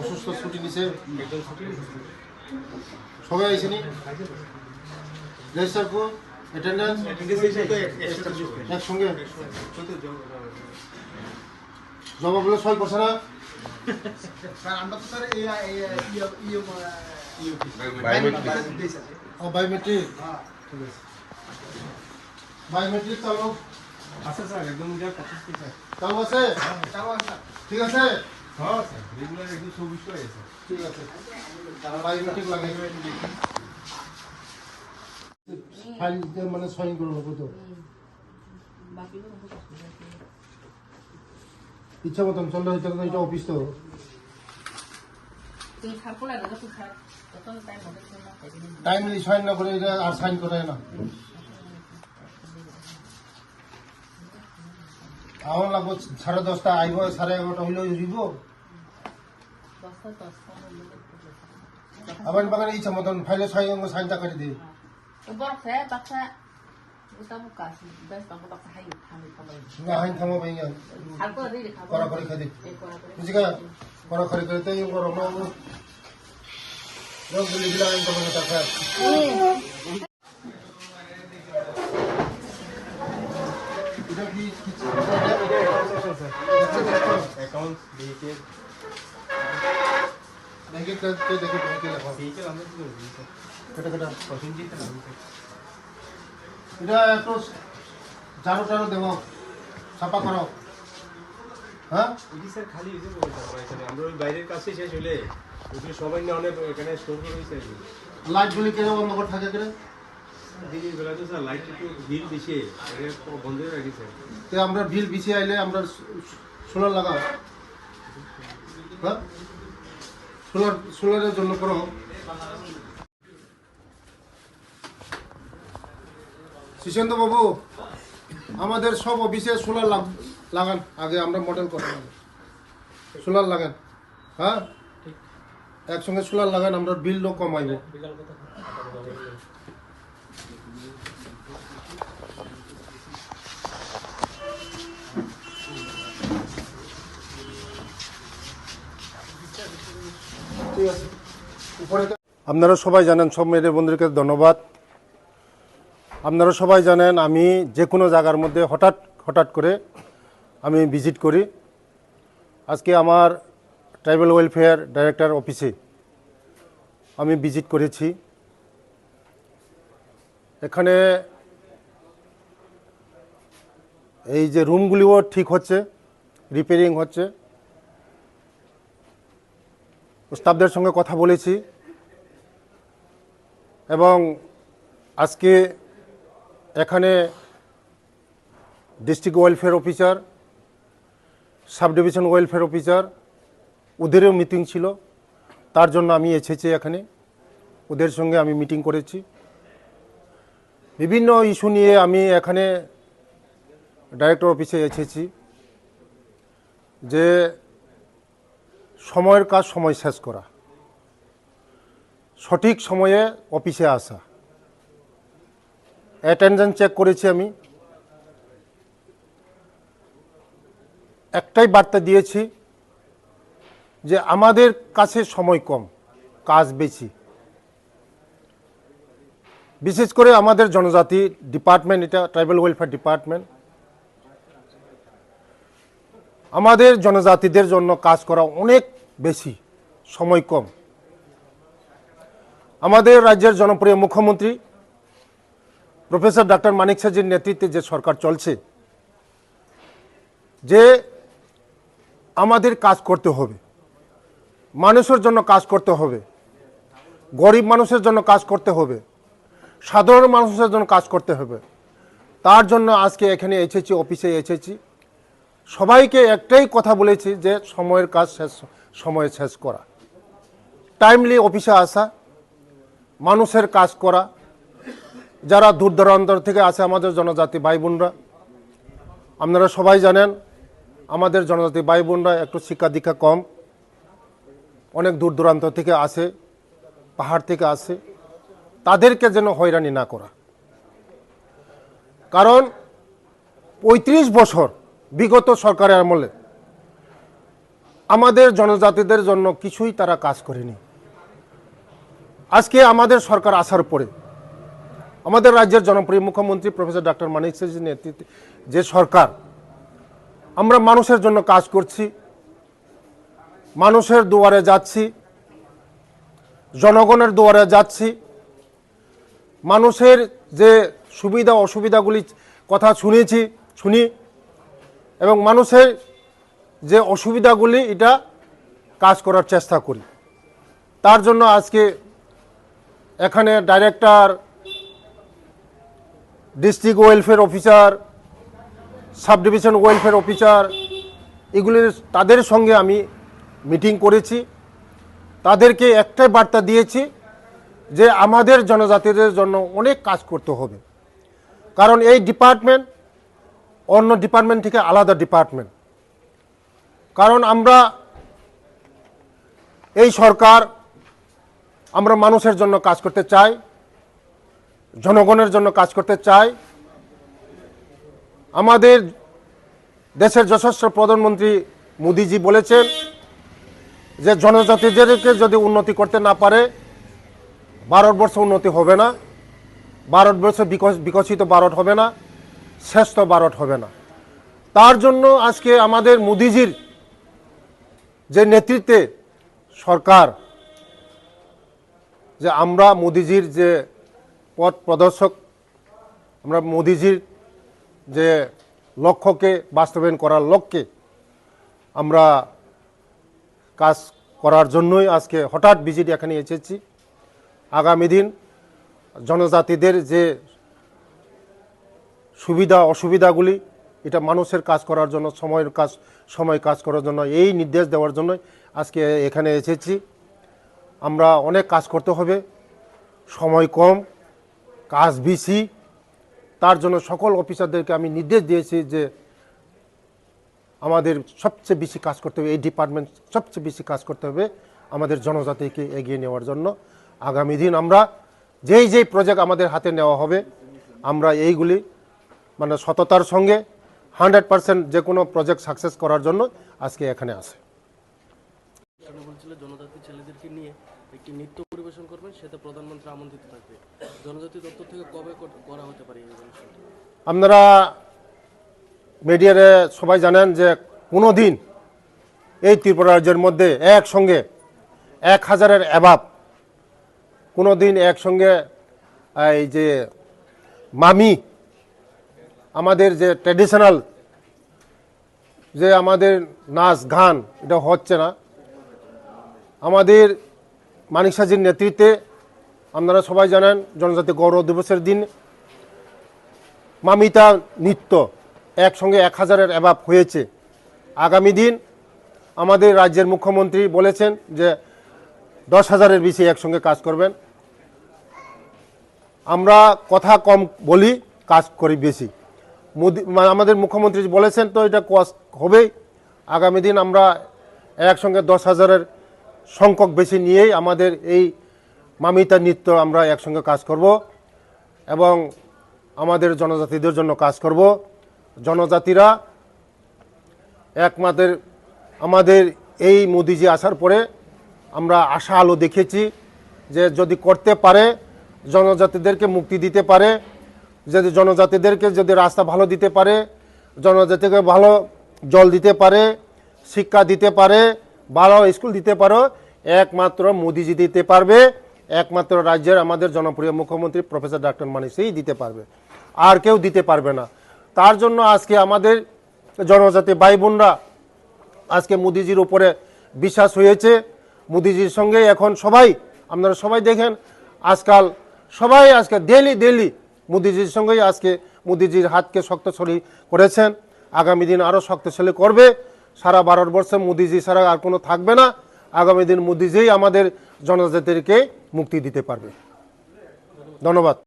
অসুস্থ ছুটি নিছে সবাই আইসিনি রেজিস্টার কো অ্যাটেন্ডেন্স একসঙ্গে। জবাবগুলো সই করছে না স্যার আমরা তো স্যার এই ও বায়োমেট্রিক বায়োমেট্রিক চালু আছে স্যার একদম যা পঁচিশ স্যার। চালু আছে? চালু আছে ঠিক আছে? হ্যাঁ স্যার রেগুলার একদম চব্বিশ হয়ে গেছে ঠিক আছে। বায়োমেট্রিক ফাইল মানে সাইন করে নেব তো ইচ্ছা মতন চললে হইতে না এটা অফিস তো। টাইমলি সাইন না করে এটা আর সাইন করে না। আমার লাগবো সাড়ে দশটা আইব সাড়ে এগারোটা হইলেও দশটা আবার বাগানে ইচ্ছা মতন ফাইলে সাইন সাইনটা করে দিই। না হাইন থামো ভাই করে করা করে বুঝি গা করা করে করে তাই বড় না গুলি দিলা আইন করব টাকা এটা কি অ্যাকাউন্ট ভেহিকেল ব্যাংকে দেখে দেখে ব্যাংকে লেখা। ভেহিকেল আমরা কি করব? কেটে? কেটে প্রসেনজিৎ নাম স্যার এটা একটু ঝাড়ু টাড়ু দেবো। সাফা করো। হ্যাঁ? এটি স্যার খালি আমার ওই বাইরের কাছে শেষ হলে ওগুলো সবাই নিয়ে অনেক এখানে স্টোর করে রয়েছে লাইটগুলি কেন বন্ধ করে থাকে কেন তো আমরা বিল বিছিয়ে আইলে আমরা সোলার লাগাও। হ্যাঁ? সোলার সোলারের জন্য করো। শিশেন্দ্র বাবু আমাদের সব অফিসে সোলার লাগান। আগে আমরা মডেল করব সোলার লাগান। হ্যাঁ? একসঙ্গে সোলার লাগান আমরা বিলও কমাইব। আপনারা সবাই জানেন সব মেয়েদের বন্ধুকে ধন্যবাদ। আপনারা সবাই জানেন আমি যে কোনো জায়গার মধ্যে হঠাৎ হঠাৎ করে আমি ভিজিট করি। আজকে আমার ট্রাইবাল ওয়েলফেয়ার ডাইরেক্টর অফিসে আমি ভিজিট করেছি। এখানে এই যে রুমগুলিও ঠিক হচ্ছে রিপেয়ারিং হচ্ছে। স্টাফদের সঙ্গে কথা বলেছি। এবং আজকে এখানে district welfare officer sub division welfare officer, ওদেরও মিটিং ছিল। তার জন্য আমি এসেছি এখানে। ওদের সঙ্গে আমি মিটিং করেছি। বিভিন্ন ইস্যু নিয়ে আমি এখানে ডাইরেক্টর অফিসে এসেছি যে সময়ের কাজ সময় শেষ করা। সঠিক সময়ে অফিসে আসা। অ্যাটেন্ডেন্স চেক করেছি আমি। একটাই বার্তা দিয়েছি যে আমাদের কাছে সময় কম, কাজ বেশি। বিশেষ করে আমাদের জনজাতি ডিপার্টমেন্ট, এটা ট্রাইবাল ওয়েলফেয়ার ডিপার্টমেন্ট আমাদের জনজাতিদের জন্য কাজ করা অনেক বেশি, সময় কম। আমাদের রাজ্যের জনপ্রিয় মুখ্যমন্ত্রী, প্রফেসর ডাক্তার মানিক সাজির নেতৃত্বে যে সরকার চলছে, যে আমাদের কাজ করতে হবে, মানুষের জন্য কাজ করতে হবে, গরিব মানুষের জন্য কাজ করতে হবে, সাধারণ মানুষের জন্য কাজ করতে হবে। তার জন্য আজকে এখানে এসেছি, অফিসে এসেছি। সবাইকে একটাই কথা বলেছি যে সময়ের কাজ শেষ, সময়ে শেষ করা। টাইমলি অফিসে আসা, মানুষের কাজ করা, যারা দূর দূরান্তর থেকে আসে আমাদের জনজাতি ভাই বোনরা আপনারা সবাই জানেন আমাদের জনজাতি ভাই বোনরা একটু শিক্ষা দীক্ষা কম, অনেক দূর দূরান্ত থেকে আসে, পাহাড় থেকে আসে, তাদেরকে যেন হয়রানি না করা। কারণ পঁয়ত্রিশ বছর বিগত সরকারের আমলে আমাদের জনজাতিদের জন্য কিছুই তারা কাজ করেনি। আজকে আমাদের সরকার আসার পরে আমাদের রাজ্যের জনপ্রিয় মুখ্যমন্ত্রী প্রফেসর ডক্টর মানিক সিংয়ের নেতৃত্বে যে সরকার, আমরা মানুষের জন্য কাজ করছি, মানুষের দুয়ারে যাচ্ছি, জনগণের দুয়ারে যাচ্ছি, মানুষের যে সুবিধা অসুবিধাগুলি কথা শুনেছি, শুনি এবং মানুষের যে অসুবিধাগুলি এটা কাজ করার চেষ্টা করি। তার জন্য আজকে এখানে director district welfare officer sub division welfare officer এগুলির তাদের সঙ্গে আমি মিটিং করেছি। তাদেরকে একটাই বার্তা দিয়েছি যে আমাদের জনজাতিদের জন্য অনেক কাজ করতে হবে। কারণ এই ডিপার্টমেন্ট অন্য ডিপার্টমেন্ট থেকে আলাদা ডিপার্টমেন্ট কারণ আমরা এই সরকার, আমরা মানুষের জন্য কাজ করতে চাই, জনগণের জন্য কাজ করতে চাই। আমাদের দেশের যশস্ব প্রধানমন্ত্রী মোদিজি বলেছেন যে জনজাতিদেরকে যদি উন্নতি করতে না পারে, ভারতবর্ষ উন্নতি হবে না। ভারতবর্ষ বিকশ- বিকশিত ভারত হবে না। শ্রেষ্ঠ ভারত হবে না। তার জন্য আজকে আমাদের মোদিজির যে নেতৃত্বে সরকার, যে আমরা মোদিজির যে পথ প্রদর্শক, আমরা মোদিজির যে লক্ষ্যকে বাস্তবায়ন করার লক্ষ্যে আমরা কাজ করার জন্যই আজকে হঠাৎ ভিজিট এখানে এসেছি। আগামী দিন জনজাতিদের যে সুবিধা, অসুবিধাগুলি, এটা মানুষের কাজ করার জন্য, সময়ের কাজ, সময় কাজ করার জন্য, এই নির্দেশ দেওয়ার জন্য আজকে এখানে এসেছি। আমরা অনেক কাজ করতে হবে, সময় কম, কাজ বেশি। তার জন্য সকল অফিসারদেরকে আমি নির্দেশ দিয়েছি যে আমাদের সবচেয়ে বেশি কাজ করতে হবে, এই ডিপার্টমেন্ট সবচেয়ে বেশি কাজ করতে হবে আমাদের জনজাতিকে এগিয়ে নেওয়ার জন্য। আগামী দিন আমরা যেই যেই প্রজেক্ট আমাদের হাতে নেওয়া হবে, আমরা এইগুলি মানে সততার সঙ্গে হান্ড্রেড পার্সেন্ট যে কোনো প্রজেক্ট সাকসেস করার জন্য আজকে এখানে আসে জনজাতি ছেলেদেরকে নিয়ে একটি নৃত্য পরিবেশন করবেন সেটা প্রধানমন্ত্রী আমন্ত্রিত থাকবে। জনজাতি দপ্তর থেকে কবে করা হতে পারে আপনারা মিডিয়ারে সবাই জানেন যে কোনো দিন এই ত্রিপুরা রাজ্যের মধ্যে একসঙ্গে এক হাজারের অ্যাভাব কোনো দিন একসঙ্গে এই যে মামি আমাদের যে ট্র্যাডিশনাল যে আমাদের নাচ, গান, এটা হচ্ছে না। আমাদের মানিক সাজির নেতৃত্বে আপনারা সবাই জানেন জনজাতি গৌরব দিবসের দিন মামিতা নৃত্য একসঙ্গে এক হাজারের অ্যাভাব হয়েছে। আগামী দিন আমাদের রাজ্যের মুখ্যমন্ত্রী বলেছেন যে দশ হাজারের বেশি একসঙ্গে কাজ করবেন। আমরা কথা কম বলি, কাজ করি বেশি। মোদি মানে আমাদের মুখ্যমন্ত্রী বলেছেন, তো এটা কষ্ট হবেই। আগামী দিন আমরা একসঙ্গে দশ হাজারের সংখ্যক বেশি নিয়েই আমাদের এই মামিতা নৃত্য আমরা একসঙ্গে কাজ করব এবং আমাদের জনজাতিদের জন্য কাজ করব। জনজাতিরা একমাত্র আমাদের এই মোদিজি আসার পরে আমরা আশা আলো দেখেছি যে যদি করতে পারে, জনজাতিদেরকে মুক্তি দিতে পারে যদি জনজাতিদেরকে যদি রাস্তা ভালো দিতে পারে, জনজাতিকে ভালো জল দিতে পারে, শিক্ষা দিতে পারে, ভালো স্কুল দিতে পারো, একমাত্র মোদিজি দিতে পারবে, একমাত্র রাজ্যের আমাদের জনপ্রিয় মুখ্যমন্ত্রী প্রফেসর ডাক্তার মানিক সিং দিতে পারবে। আর কেউ দিতে পারবে না। তার জন্য আজকে আমাদের জনজাতি ভাই বোনরা আজকে মোদিজির উপরে বিশ্বাস হয়েছে। মোদিজির সঙ্গে এখন সবাই, আপনারা সবাই দেখেন, আজকাল সবাই আজকে ডেলি ডেলি মোদিজির সঙ্গেই আজকে মোদিজির হাতকে শক্তশালী করেছেন। আগামী দিন আরও শক্তশালী করবে। সারা ভারতবর্ষে মোদিজি ছাড়া আর কোনো থাকবে না। আগামী দিন মোদিজিই আমাদের জনজাতিকে মুক্তি দিতে পারবে। ধন্যবাদ।